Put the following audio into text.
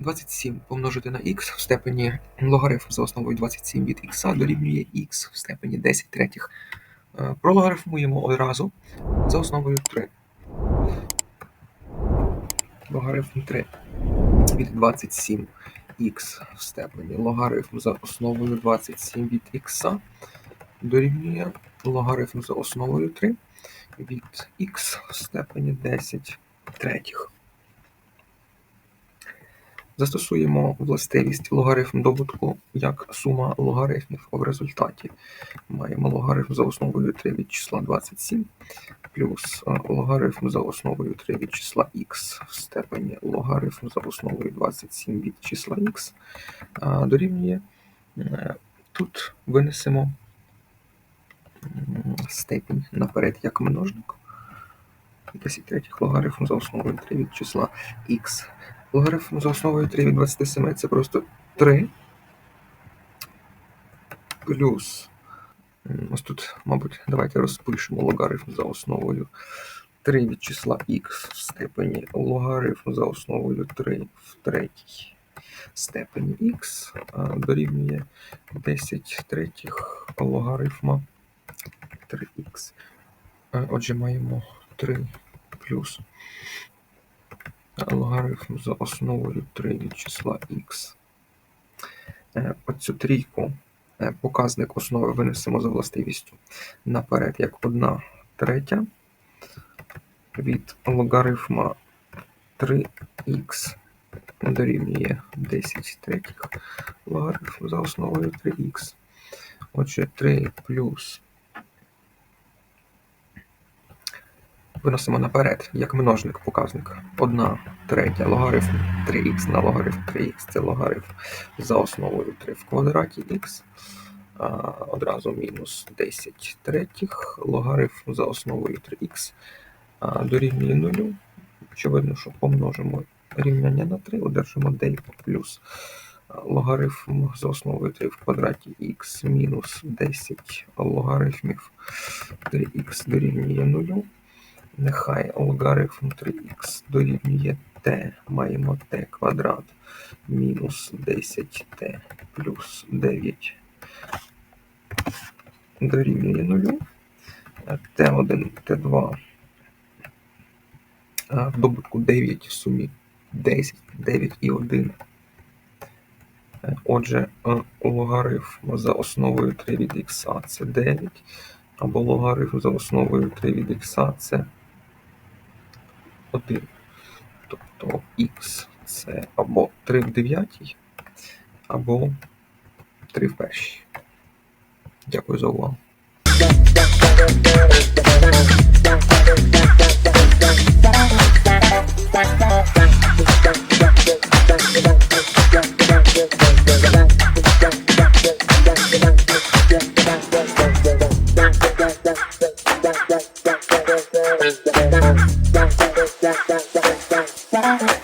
27 помножити на х в степені логарифм за основою 27 від х дорівнює х в степені 10 третіх. Е, Прологарифмуємо одразу за основою 3. Логарифм 3 від 27 х в степені логарифм за основою 27 від х дорівнює логарифм за основою 3 від х в степені 10 третіх. Застосуємо властивість логарифм добутку як сума логарифмів в результаті. Маємо логарифм за основою 3 від числа 27 плюс е, логарифм за основою 3 від числа х в степені логарифм за основою 27 від числа х е, дорівнює. е, Тут винесемо степінь наперед як множник. 10 третіх логарифм за основою 3 від числа х. Логарифм за основою 3 від 27 це просто 3 плюс. Ось тут, мабуть, давайте розпишемо логарифм за основою 3 від числа х в степені логарифм за основою 3 в третій степені х дорівнює 10 третіх логарифма 3х. Е, Отже, маємо 3 плюс логарифм за основою 3 від числа х. Е, Оцю трійку е, показник основи винесемо за властивістю наперед як 1 третя від логарифма 3х дорівнює 10 третіх логарифм за основою 3х. Отже, 3 плюс виносимо наперед як множник показник. 1 третя логарифм 3х на логарифм 3х це логарифм за основою 3 в квадраті х. Одразу мінус 10 третіх логарифм за основою 3х а, дорівнює 0. Очевидно, що помножимо рівняння на 3, одержимо 9 плюс логарифм за основою 3 в квадраті х мінус 10 логарифмів 3х дорівнює 0. Нехай логарифм 3х дорівнює t, маємо t квадрат мінус 10t плюс 9 дорівнює 0. t1, t2 в добутку 9 в сумі 10, 9 і 1. Е, Отже, е, логарифм за основою 3 від х це 9, або логарифм за основою 3 від х це 1. Тобто х це або 3 в 9, або 3 в першій. Дякую за увагу. だだだだだ